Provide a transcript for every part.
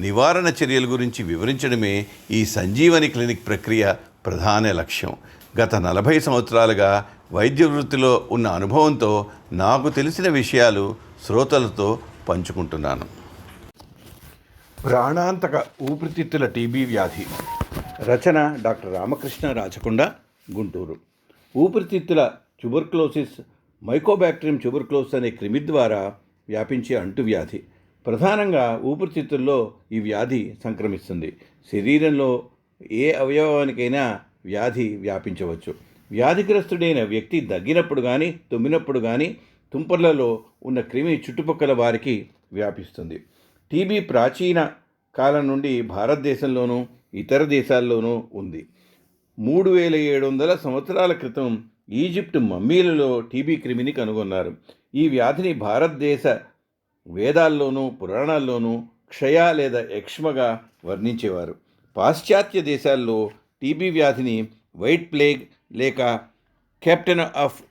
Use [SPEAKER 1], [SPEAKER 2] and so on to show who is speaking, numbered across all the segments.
[SPEAKER 1] నివారణ చర్యల గురించి వివరించడమే ఈ సంజీవని క్లినిక్ ప్రక్రియ ప్రధాన లక్ష్యం. గత నలభై సంవత్సరాలుగా వైద్య వృత్తిలో ఉన్న అనుభవంతో నాకు తెలిసిన విషయాలు శ్రోతలతో పంచుకుంటున్నాను. ప్రాణాంతక ఊపిరితిత్తుల టీబీ వ్యాధి. రచన డాక్టర్ రామకృష్ణ రాచకొండ గుంటూరు. ఊపిరితిత్తుల ట్యూబర్క్లోసిస్ మైకోబ్యాక్టీరియం ట్యూబర్క్లోసిస్ అనే క్రిమి ద్వారా వ్యాపించే అంటువ్యాధి. ప్రధానంగా ఊపిరితిత్తుల్లో ఈ వ్యాధి సంక్రమిస్తుంది. శరీరంలో ఏ అవయవానికైనా వ్యాధి వ్యాపించవచ్చు. వ్యాధిగ్రస్తుడైన వ్యక్తి దగ్గినప్పుడు కానీ తుమ్మినప్పుడు కానీ తుంపర్లలో ఉన్న క్రిమి చుట్టుపక్కల వారికి వ్యాపిస్తుంది. టీబీ ప్రాచీన కాలం నుండి భారతదేశంలోనూ ఇతర దేశాల్లోనూ ఉంది. మూడు వేల ఏడు వందల సంవత్సరాల క్రితం ఈజిప్ట్ మమ్మీలలో టీబీ క్రిమిని కనుగొన్నారు. ఈ వ్యాధిని భారతదేశ వేదాల్లోనూ పురాణాల్లోనూ క్షయ లేదా యక్ష్మగా వర్ణించేవారు. పాశ్చాత్య దేశాల్లో టీబీ వ్యాధిని వైట్ ప్లేగ్ లేక captain of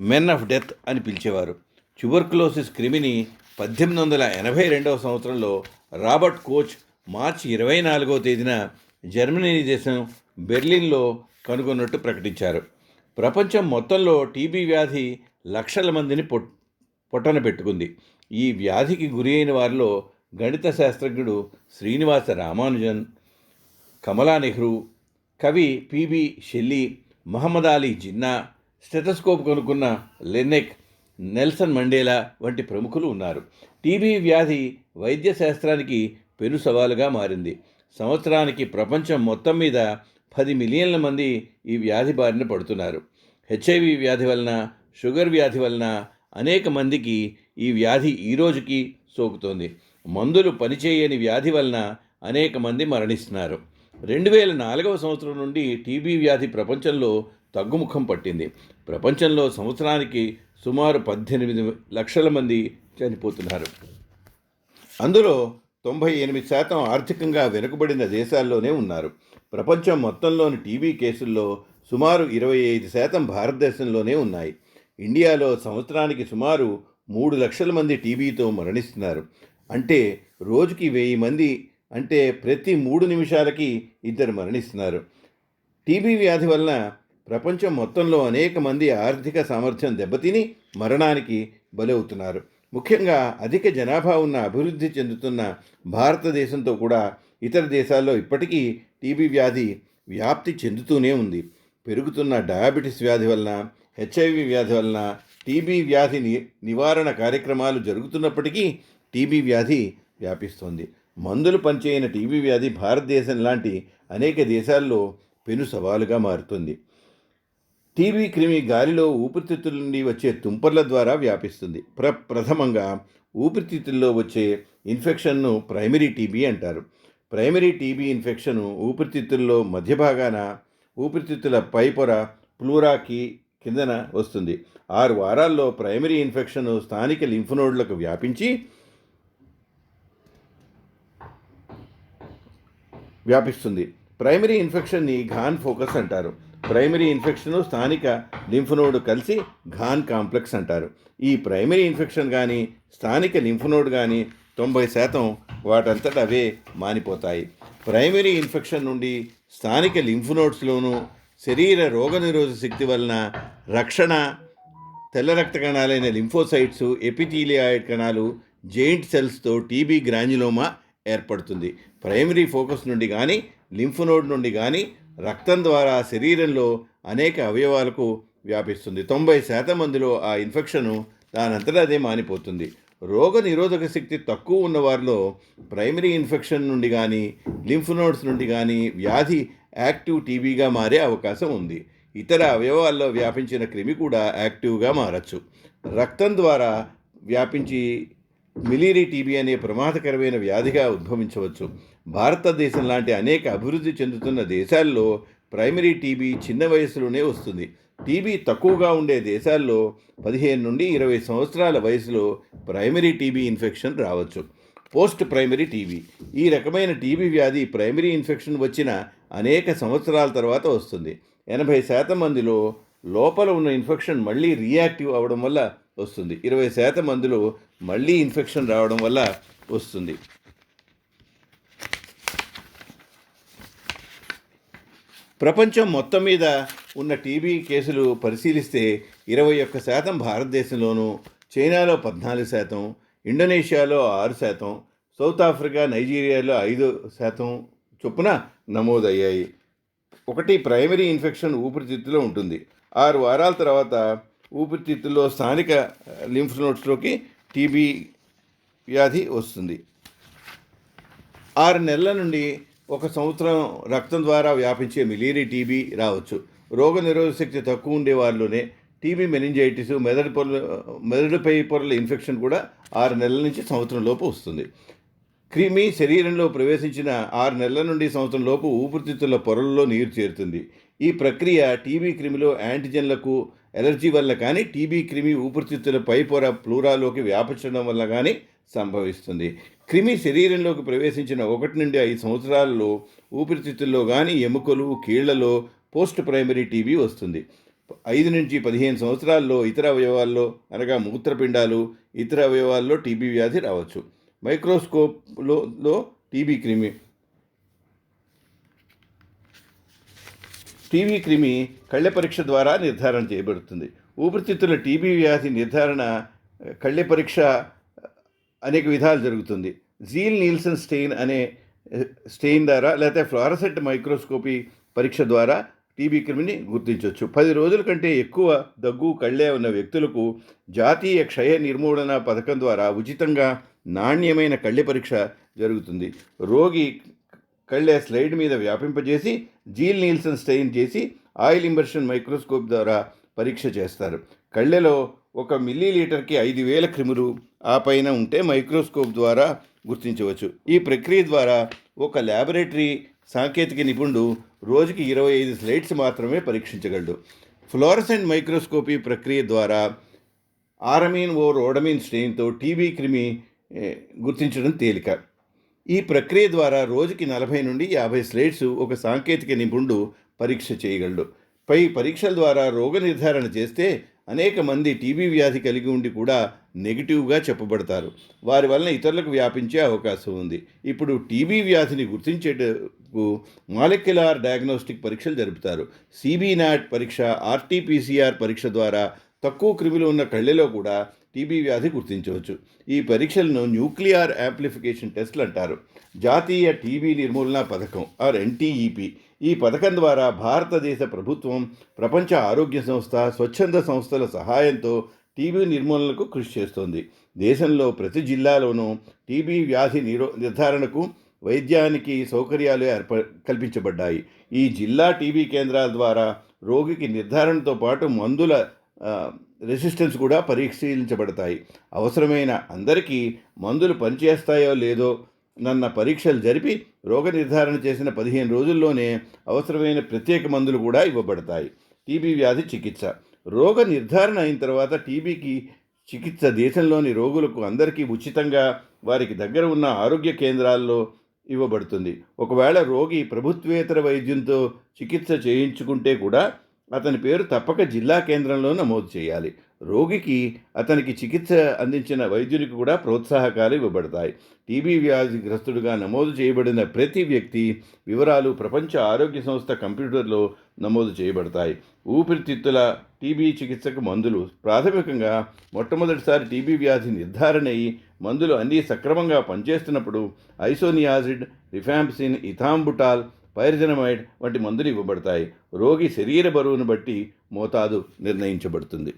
[SPEAKER 1] men of death అని పిలిచేవారు. ట్యూబర్క్లోసిస్ క్రిమిని పద్దెనిమిది వందల ఎనభై రెండవ సంవత్సరంలో రాబర్ట్ కోచ్ మార్చి ఇరవై నాలుగవ తేదీన జర్మనీ దేశం బెర్లిన్లో కనుగొన్నట్టు ప్రకటించారు. ప్రపంచం మొత్తంలో టీబీ వ్యాధి లక్షల మందిని పొట్ పొట్టన పెట్టుకుంది. ఈ వ్యాధికి గురి అయిన వారిలో గణిత శాస్త్రజ్ఞుడు శ్రీనివాస రామానుజన్ కమలా నెహ్రూ కవి P B Shelley Muhammad Ali Jinnah stethoscope కనుక్కున్న లెన్నెక్ నెల్సన్ మండేలా వంటి ప్రముఖులు ఉన్నారు. టీబీ వ్యాధి వైద్య శాస్త్రానికి పెను సవాలుగా మారింది. సంవత్సరానికి ప్రపంచం మొత్తం మీద పది మిలియన్ల మంది ఈ వ్యాధి బారిన పడుతున్నారు. హెచ్ఐవి వ్యాధి వలన షుగర్ వ్యాధి వలన అనేక మందికి ఈ వ్యాధి ఈ రోజుకి సోకుతోంది. మందులు పనిచేయని వ్యాధి వలన అనేక మంది మరణిస్తున్నారు. రెండు వేల నాలుగవ సంవత్సరం నుండి టీబీ వ్యాధి ప్రపంచంలో తగ్గుముఖం పట్టింది. ప్రపంచంలో సంవత్సరానికి సుమారు పద్దెనిమిది లక్షల మంది చనిపోతున్నారు. అందులో తొంభై ఎనిమిది శాతం ఆర్థికంగా వెనుకబడిన దేశాల్లోనే ఉన్నారు. ప్రపంచం మొత్తంలోని టీబీ కేసుల్లో సుమారు ఇరవై ఐదు శాతం భారతదేశంలోనే ఉన్నాయి. ఇండియాలో సంవత్సరానికి సుమారు మూడు లక్షల మంది టీబీతో మరణిస్తున్నారు. అంటే రోజుకి వెయ్యి మంది అంటే ప్రతి మూడు నిమిషాలకి ఇద్దరు మరణిస్తున్నారు. టీబీ వ్యాధి వలన ప్రపంచం మొత్తంలో అనేక మంది ఆర్థిక సామర్థ్యం దెబ్బతిని మరణానికి బలవుతున్నారు. ముఖ్యంగా అధిక జనాభా ఉన్న అభివృద్ధి చెందుతున్న భారతదేశంతో కూడా ఇతర దేశాల్లో ఇప్పటికీ టీబీ వ్యాధి వ్యాప్తి చెందుతూనే ఉంది. పెరుగుతున్న డయాబెటీస్ వ్యాధి వలన హెచ్ఐవి వ్యాధి వలన టీబీ వ్యాధి ని నివారణ కార్యక్రమాలు జరుగుతున్నప్పటికీ టీబీ వ్యాధి వ్యాపిస్తోంది. మందులు పనిచేయని టీబీ వ్యాధి భారతదేశం లాంటి అనేక దేశాల్లో పెను సవాలుగా మారుతుంది. టీబీ క్రిమి గాలిలో ఊపిరితిత్తుల నుండి వచ్చే తుంపర్ల ద్వారా వ్యాపిస్తుంది. ప్ర ప్రథమంగా ఊపిరితిత్తుల్లో వచ్చే ఇన్ఫెక్షన్ను ప్రైమరీ టీబీ అంటారు. ప్రైమరీ టీబీ ఇన్ఫెక్షన్ ఊపిరితిత్తుల్లో మధ్య భాగాన ఊపిరితిత్తుల పైపొర ప్లూరాకి కిందన వస్తుంది. ఆరు వారాల్లో ప్రైమరీ ఇన్ఫెక్షన్ స్థానిక లింఫ్ నోడ్లకు వ్యాపించి వ్యాపిస్తుంది. ప్రైమరీ ఇన్ఫెక్షన్ని ఘాన్ ఫోకస్ అంటారు. ప్రైమరీ ఇన్ఫెక్షన్ స్థానిక లింఫ్ నోడ్ కలిసి ఘాన్ కాంప్లెక్స్ అంటారు. ఈ ప్రైమరీ ఇన్ఫెక్షన్ కానీ స్థానిక లింఫ్ నోడ్ కానీ తొంభై శాతం వాటంతట అవే మానిపోతాయి. ప్రైమరీ ఇన్ఫెక్షన్ నుండి స్థానిక లింఫ్ నోడ్స్లోనూ శరీర రోగనిరోధక శక్తి వలన రక్షణ తెల్ల రక్త కణాలైన లింఫోసైట్స్ ఎపిథీలియాయిడ్ కణాలు జెయింట్ సెల్స్తో టీబీ గ్రాన్యులోమా ఏర్పడుతుంది. ప్రైమరీ ఫోకస్ నుండి కానీ లింఫ్ నోడ్ నుండి కానీ రక్తం ద్వారా శరీరంలో అనేక అవయవాలకు వ్యాపిస్తుంది. తొంభై శాతం మందిలో ఆ ఇన్ఫెక్షను దానంతటా అదే మానిపోతుంది. రోగ నిరోధక శక్తి తక్కువ ఉన్న వారిలో ప్రైమరీ ఇన్ఫెక్షన్ నుండి కానీ లింఫ్ నోడ్స్ నుండి కానీ వ్యాధి యాక్టివ్ టీబీగా మారే అవకాశం ఉంది. ఇతర అవయవాల్లో వ్యాపించిన క్రిమి కూడా యాక్టివ్గా మారచ్చు. రక్తం ద్వారా వ్యాపించి మిలీరీ టీబీ అనే ప్రమాదకరమైన వ్యాధిగా ఉద్భవించవచ్చు. భారతదేశం లాంటి అనేక అభివృద్ధి చెందుతున్న దేశాల్లో ప్రైమరీ టీబీ చిన్న వయసులోనే వస్తుంది. టీబీ తక్కువగా ఉండే దేశాల్లో పదిహేను నుండి ఇరవై సంవత్సరాల వయసులో ప్రైమరీ టీబీ ఇన్ఫెక్షన్ రావచ్చు. Post primary TB. ఈ రకమైన టీబీ వ్యాధి ప్రైమరీ ఇన్ఫెక్షన్ వచ్చిన అనేక సంవత్సరాల తర్వాత వస్తుంది. ఎనభై శాతం మందిలో లోపల ఉన్న ఇన్ఫెక్షన్ మళ్ళీ రియాక్టివ్ అవడం వల్ల వస్తుంది. ఇరవై శాతం మందిలో మళ్ళీ ఇన్ఫెక్షన్ రావడం వల్ల వస్తుంది. ప్రపంచం మొత్తం మీద ఉన్న టీబీ కేసులు పరిశీలిస్తే ఇరవై ఒక్క శాతం భారతదేశంలోనూ చైనాలో పద్నాలుగు శాతం ఇండోనేషియాలో ఆరు శాతం సౌత్ ఆఫ్రికా నైజీరియాలో ఐదు శాతం చొప్పున నమోదయ్యాయి. ఒకటి ప్రైమరీ ఇన్ఫెక్షన్ ఊపిరితిత్తులో ఉంటుంది. ఆరు వారాల తర్వాత ఊపిరితిత్తుల్లో స్థానిక లింఫ్ నోట్స్లోకి టీబీ వ్యాధి వస్తుంది. ఆరు నెలల నుండి ఒక సంవత్సరం రక్తం ద్వారా వ్యాపించే మిలీరీ టీబీ రావచ్చు. రోగ నిరోధక శక్తి తక్కువ ఉండే వారిలోనే టీబీ మెనింజైటిస్ మెదడు పొరలు మెదడుపై పొరల ఇన్ఫెక్షన్ కూడా ఆరు నెలల నుంచి సంవత్సరం లోపు వస్తుంది. క్రిమి శరీరంలో ప్రవేశించిన ఆరు నెలల నుండి సంవత్సరం లోపు ఊపిరితిత్తుల పొరల్లో నీరు చేరుతుంది. ఈ ప్రక్రియ టీబీ క్రిమిలో యాంటీజెన్లకు ఎలర్జీ వల్ల కానీ టీబీ క్రిమి ఊపిరితిత్తుల పై పొర ప్లూరాలోకి వ్యాపించడం వల్ల కానీ సంభవిస్తుంది. క్రిమి శరీరంలోకి ప్రవేశించిన ఒకటి నుండి ఐదు సంవత్సరాలలో ఊపిరితిత్తుల్లో కానీ ఎముకలు కీళ్ళలో పోస్ట్ ప్రైమరీ టీబీ వస్తుంది. ఐదు నుంచి పదిహేను సంవత్సరాల్లో ఇతర అవయవాల్లో అనగా మూత్రపిండాలు ఇతర అవయవాల్లో టీబీ వ్యాధి రావచ్చు. మైక్రోస్కోప్లో లో టీబీ క్రిమి. టీబీ క్రిమి కళ్ళె పరీక్ష ద్వారా నిర్ధారణ చేయబడుతుంది. ఊపిరితిత్తుల టీబీ వ్యాధి నిర్ధారణ కళ్ళె పరీక్ష అనేక విధాలు జరుగుతుంది. జీల్ నీల్సన్ స్టెయిన్ అనే స్టెయిన్ ద్వారా లేకపోతే ఫ్లోరసెంట్ మైక్రోస్కోపీ పరీక్ష ద్వారా టీబీ క్రిమిని గుర్తించవచ్చు పది రోజుల కంటే ఎక్కువ దగ్గు కళ్ళే ఉన్న వ్యక్తులకు జాతీయ క్షయ నిర్మూలన పథకం ద్వారా ఉచితంగా నాణ్యమైన కళ్ళె పరీక్ష జరుగుతుంది. రోగి కళ్ళె స్లైడ్ మీద వ్యాపింపజేసి జీల్ నీల్సన్ స్టెయిన్ చేసి ఆయిల్ ఇంబర్షన్ మైక్రోస్కోప్ ద్వారా పరీక్ష చేస్తారు. కళ్ళెలో ఒక మిల్లీ లీటర్కి ఐదు వేల క్రిములు ఆ పైన ఉంటే మైక్రోస్కోప్ ద్వారా గుర్తించవచ్చు. ఈ ప్రక్రియ ద్వారా ఒక ల్యాబొరేటరీ సాంకేతిక నిపుణుడు రోజుకి ఇరవై ఐదు స్లైడ్స్ మాత్రమే పరీక్షించగలడు. ఫ్లోరసెంట్ మైక్రోస్కోపీ ప్రక్రియ ద్వారా ఆరమీన్ ఓ రోడమీన్ స్ట్రెయిన్తో టీబీ క్రిమి గుర్తించడం తేలిక. ఈ ప్రక్రియ ద్వారా రోజుకి నలభై నుండి యాభై స్లేట్స్ ఒక సాంకేతిక నిపుణుడు పరీక్ష చేయగలడు. పై పరీక్షల ద్వారా రోగ నిర్ధారణ చేస్తే అనేక మంది టీబీ వ్యాధి కలిగి ఉండి కూడా నెగిటివ్గా చెప్పబడతారు. వారి వలన ఇతరులకు వ్యాపించే అవకాశం ఉంది. ఇప్పుడు టీబీ వ్యాధిని గుర్తించేటకు మాలిక్యులార్ డయాగ్నోస్టిక్ పరీక్షలు జరుపుతారు. సిబీనాట్ పరీక్ష ఆర్టీపీసీఆర్ పరీక్ష ద్వారా తక్కువ క్రిములు ఉన్న కళ్ళెలో కూడా టీబీ వ్యాధి గుర్తించవచ్చు. ఈ పరీక్షలను న్యూక్లియర్ యాంప్లిఫికేషన్ టెస్ట్లు అంటారు. జాతీయ టీబీ నిర్మూలన పథకం ఆర్ ఎన్టీఈపీ ఈ పథకం ద్వారా భారతదేశ ప్రభుత్వం ప్రపంచ ఆరోగ్య సంస్థ స్వచ్ఛంద సంస్థల సహాయంతో టీబీ నిర్మూలనకు కృషి చేస్తోంది. దేశంలో ప్రతి జిల్లాలోనూ టీబీ వ్యాధి నిరో నిర్ధారణకు వైద్యానికి సౌకర్యాలు ఏర్ప కల్పించబడ్డాయి. ఈ జిల్లా టీబీ కేంద్రాల ద్వారా రోగికి నిర్ధారణతో పాటు మందుల రెసిస్టెన్స్ కూడా పరిశీలించబడతాయి అవసరమైన అందరికీ మందులు పనిచేస్తాయో లేదో నన్న పరీక్షలు జరిపి రోగ నిర్ధారణ చేసిన పదిహేను రోజుల్లోనే అవసరమైన ప్రత్యేక మందులు కూడా ఇవ్వబడతాయి. టీబీ వ్యాధి చికిత్స. రోగ నిర్ధారణ అయిన తర్వాత టీబీకి చికిత్స దేశంలోని రోగులకు అందరికీ ఉచితంగా వారికి దగ్గర ఉన్న ఆరోగ్య కేంద్రాల్లో ఇవ్వబడుతుంది. ఒకవేళ రోగి ప్రభుత్వేతర వైద్యంతో చికిత్స చేయించుకుంటే కూడా అతని పేరు తప్పక జిల్లా కేంద్రంలో నమోదు చేయాలి. రోగికి అతనికి చికిత్స అందించిన వైద్యునికి కూడా ప్రోత్సాహకాలు ఇవ్వబడతాయి. టీబీ వ్యాధిగ్రస్తుడుగా నమోదు చేయబడిన ప్రతి వ్యక్తి వివరాలు ప్రపంచ ఆరోగ్య సంస్థ కంప్యూటర్లో నమోదు చేయబడతాయి. ఊపిరితిత్తుల టీబీ చికిత్సకు మందులు. ప్రాథమికంగా మొట్టమొదటిసారి టీబీ వ్యాధి నిర్ధారణ అయి మందులు అన్నీ సక్రమంగా పనిచేస్తున్నప్పుడు ఐసోనియాజిడ్ రిఫాంప్సిన్ ఇథాంబుటాల్ పైరజనమైడ్ వంటి మందులు ఇవ్వబడతాయి. రోగి శరీర బరువును బట్టి మోతాదు నిర్ణయించబడుతుంది.